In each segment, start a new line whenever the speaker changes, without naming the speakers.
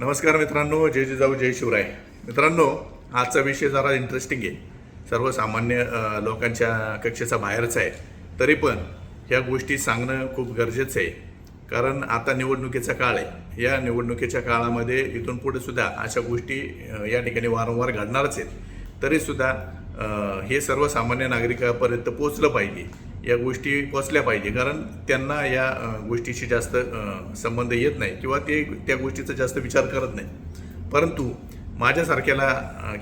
नमस्कार मित्रांनो जय जिजाऊ जय शिवराय. मित्रांनो आजचा विषय जरा इंटरेस्टिंग आहे. सर्वसामान्य लोकांच्या कक्षेचा बाहेरचा आहे. तरी पण ह्या गोष्टी सांगणं खूप गरजेचं आहे. कारण आता निवडणुकीचा काळ आहे. या निवडणुकीच्या काळामध्ये इथून पुढे सुद्धा अशा गोष्टी या ठिकाणी वारंवार घडणारच आहेत. तरीसुद्धा हे सर्वसामान्य नागरिकापर्यंत पोचलं पाहिजे. या गोष्टी पोचल्या पाहिजे. कारण त्यांना या गोष्टीशी जास्त संबंध येत नाही किंवा ते त्या गोष्टीचा जास्त विचार करत नाही. परंतु माझ्यासारख्याला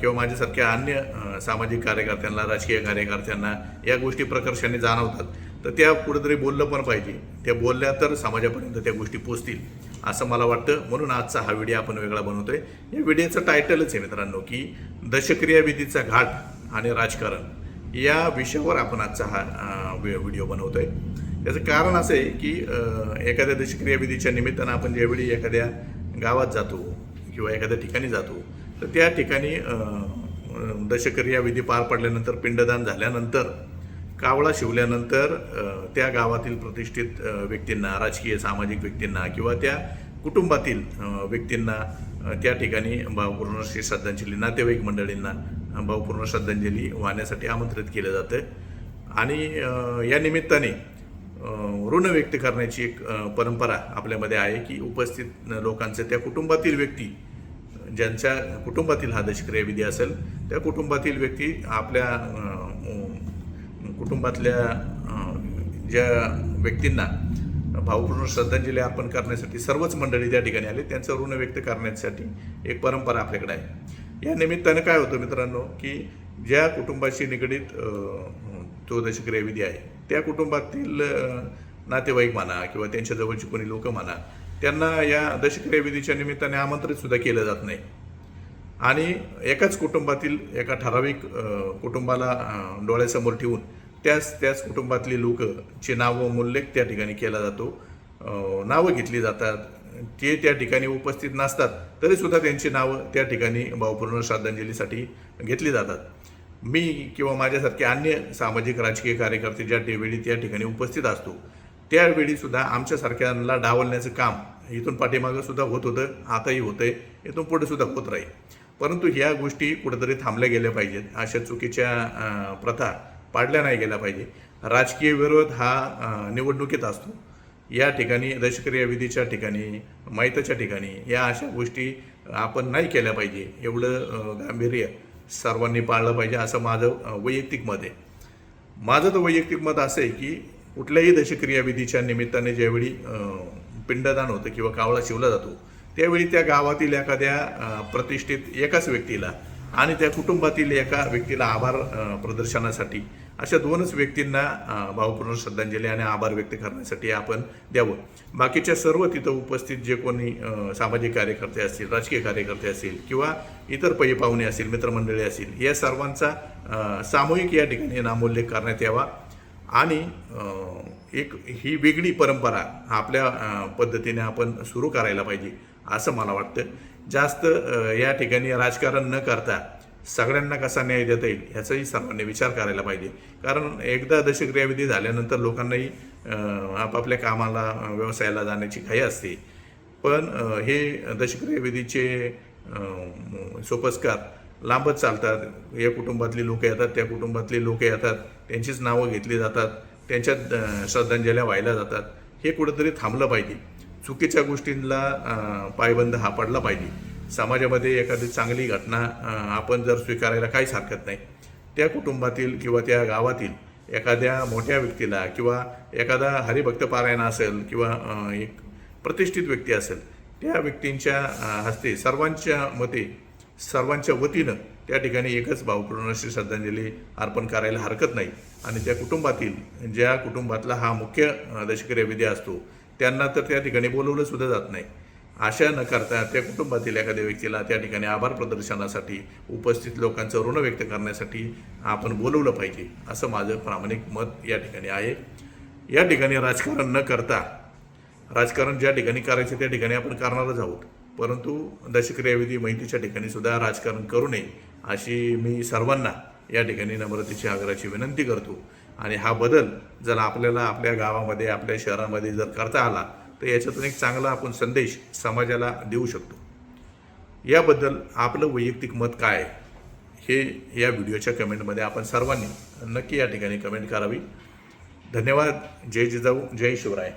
किंवा माझ्यासारख्या अन्य सामाजिक कार्यकर्त्यांना राजकीय कार्यकर्त्यांना या गोष्टी प्रकर्षाने जाणवतात. तर त्या कुठेतरी बोललं पण पाहिजे. त्या बोलल्या तर समाजापर्यंत त्या गोष्टी पोचतील असं मला वाटतं. म्हणून आजचा हा व्हिडिओ आपण वेगळा बनवतोय. या व्हिडिओचं टायटलच आहे मित्रांनो की दशक्रिया विधीचा घाट आणि राजकारण. या विषयावर आपण आजचा हा व्हिडिओ व्हि- व्हिडिओ बनवतोय. त्याचं कारण असं आहे की एखाद्या दशक्रिया विधीच्या निमित्तानं आपण ज्यावेळी एखाद्या गावात जातो किंवा एखाद्या ठिकाणी जातो तर त्या ठिकाणी दशक्रियाविधी विधी पार पडल्यानंतर पिंडदान झाल्यानंतर कावळा शिवल्यानंतर त्या गावातील प्रतिष्ठित व्यक्तींना राजकीय सामाजिक व्यक्तींना किंवा त्या कुटुंबातील व्यक्तींना त्या ठिकाणी भावपूर्ण अशी श्रद्धांजली नातेवाईक मंडळींना भावपूर्ण श्रद्धांजली वाहण्यासाठी आमंत्रित केलं जातं. आणि या निमित्ताने ऋण व्यक्त करण्याची एक परंपरा आपल्यामध्ये आहे की उपस्थित लोकांचं त्या कुटुंबातील व्यक्ती ज्यांच्या कुटुंबातील हा दशक्रियाविधी असेल त्या कुटुंबातील व्यक्ती आपल्या कुटुंबातल्या ज्या व्यक्तींना भावपूर्ण श्रद्धांजली अर्पण करण्यासाठी सर्वच मंडळी त्या ठिकाणी आले त्यांचं ऋण व्यक्त करण्यासाठी एक परंपरा आपल्याकडे आहे. या निमित्तानं काय होतं मित्रांनो की ज्या कुटुंबाशी निगडीत तो दशक्रिया आहे. त्या कुटुंबातील नातेवाईक म्हणा किंवा त्यांच्या जवळची कोणी लोक म्हणा त्यांना या दशक्रियाविधीच्या निमित्ताने आमंत्रित सुद्धा केलं जात नाही. आणि एकाच कुटुंबातील एका ठराविक कुटुंबाला डोळ्यासमोर ठेवून त्याच त्याच कुटुंबातली लोकचे नावं उल्लेख त्या ठिकाणी केला जातो नावं घेतली जातात. ते त्या ठिकाणी उपस्थित नसतात तरीसुद्धा त्यांची नावं त्या ठिकाणी भावपूर्ण श्रद्धांजलीसाठी घेतली जातात. मी किंवा माझ्यासारखे अन्य सामाजिक राजकीय कार्यकर्ते ज्या वेळी त्या ठिकाणी उपस्थित असतो त्यावेळीसुद्धा आमच्यासारख्यांना डावलण्याचं काम इथून पाठीमागं सुद्धा होत होतं आताही होतंय इथून पुढेसुद्धा होत राहील. परंतु ह्या गोष्टी कुठेतरी थांबल्या गेल्या पाहिजेत अशा चुकीच्या प्रथा पाडल्या नाही गेल्या पाहिजे. राजकीय विरोध हा निवडणुकीत असतो. या ठिकाणी दशक्रिया विधीच्या ठिकाणी माहितीच्या ठिकाणी या अशा गोष्टी आपण नाही केल्या पाहिजे एवढं गांभीर्य सर्वांनी पाळलं पाहिजे असं माझं वैयक्तिक मत आहे. माझं तर वैयक्तिक मत असं आहे की कुठल्याही दशक्रियाविधीच्या निमित्ताने ज्यावेळी पिंडदान होतं किंवा कावळा शिवला जातो त्यावेळी त्या गावातील एखाद्या प्रतिष्ठित एकाच व्यक्तीला आणि त्या कुटुंबातील एका व्यक्तीला आभार प्रदर्शनासाठी अशा दोनच व्यक्तींना भावपूर्ण श्रद्धांजली आणि आभार व्यक्त करण्यासाठी आपण द्यावं. बाकीच्या सर्व तिथं उपस्थित जे कोणी सामाजिक कार्यकर्ते असतील राजकीय कार्यकर्ते असतील किंवा इतर पै पाहुणे असतील मित्रमंडळी असतील या सर्वांचा सामूहिक या ठिकाणी नामोल्लेख करण्यात यावा. आणि एक ही वेगळी परंपरा आपल्या पद्धतीने आपण सुरू करायला पाहिजे असं मला वाटतं. जास्त या ठिकाणी राजकारण न करता सगळ्यांना कसा न्याय देता येईल ह्याचाही सर्वांनी विचार करायला पाहिजे. कारण एकदा दशक्रियाविधी झाल्यानंतर लोकांनाही आपापल्या कामाला व्यवसायाला जाण्याची घाई असते. पण हे दशक्रियाविधीचे सोपस्कार लांबच चालतात. या कुटुंबातली लोक येतात त्या कुटुंबातली लोक येतात त्यांचीच नावं घेतली जातात त्यांच्यात श्रद्धांजल्या व्हायला जातात. हे कुठंतरी थांबलं पाहिजे. चुकीच्या गोष्टींना पायबंद हा पडला पाहिजे. समाजामध्ये एखादी चांगली घटना आपण जर स्वीकारायला काहीच हरकत नाही त्या कुटुंबातील किंवा त्या गावातील एखाद्या मोठ्या व्यक्तीला किंवा एखादा हरिभक्त पारायण असेल किंवा एक प्रतिष्ठित व्यक्ती असेल त्या व्यक्तींच्या हस्ते सर्वांच्या मते सर्वांच्या वतीनं त्या ठिकाणी एकच भावपूर्ण अशी श्रद्धांजली अर्पण करायला हरकत नाही. आणि त्या कुटुंबातील ज्या कुटुंबातला हा मुख्य अं, विधी असतो त्यांना तर त्या ठिकाणी बोलवलं सुद्धा जात नाही. आशा न करता त्या कुटुंबातील एखाद्या व्यक्तीला त्या ठिकाणी आभार प्रदर्शनासाठी उपस्थित लोकांचं ऋण व्यक्त करण्यासाठी आपण बोलवलं पाहिजे असं माझं प्रामाणिक मत या ठिकाणी आहे. या ठिकाणी राजकारण न करता राजकारण ज्या ठिकाणी करायचं त्या ठिकाणी आपण करणारच आहोत. परंतु दशक्रियाविधी माहितीच्या ठिकाणी सुद्धा राजकारण करू नये अशी मी सर्वांना या ठिकाणी नम्रतेची आग्रहाची विनंती करतो. आणि हा बदल जर आपल्याला आपल्या गावामध्ये आपल्या शहरामध्ये जर करता आला तर याच्यातून एक चांगला आपण संदेश समाजाला देऊ शकतो. याबद्दल आपलं वैयक्तिक मत काय आहे? हे या व्हिडिओच्या कमेंटमध्ये आपण सर्वांनी नक्की या ठिकाणी कमेंट करावी. धन्यवाद. जय जिजाऊ. जय शिवराय.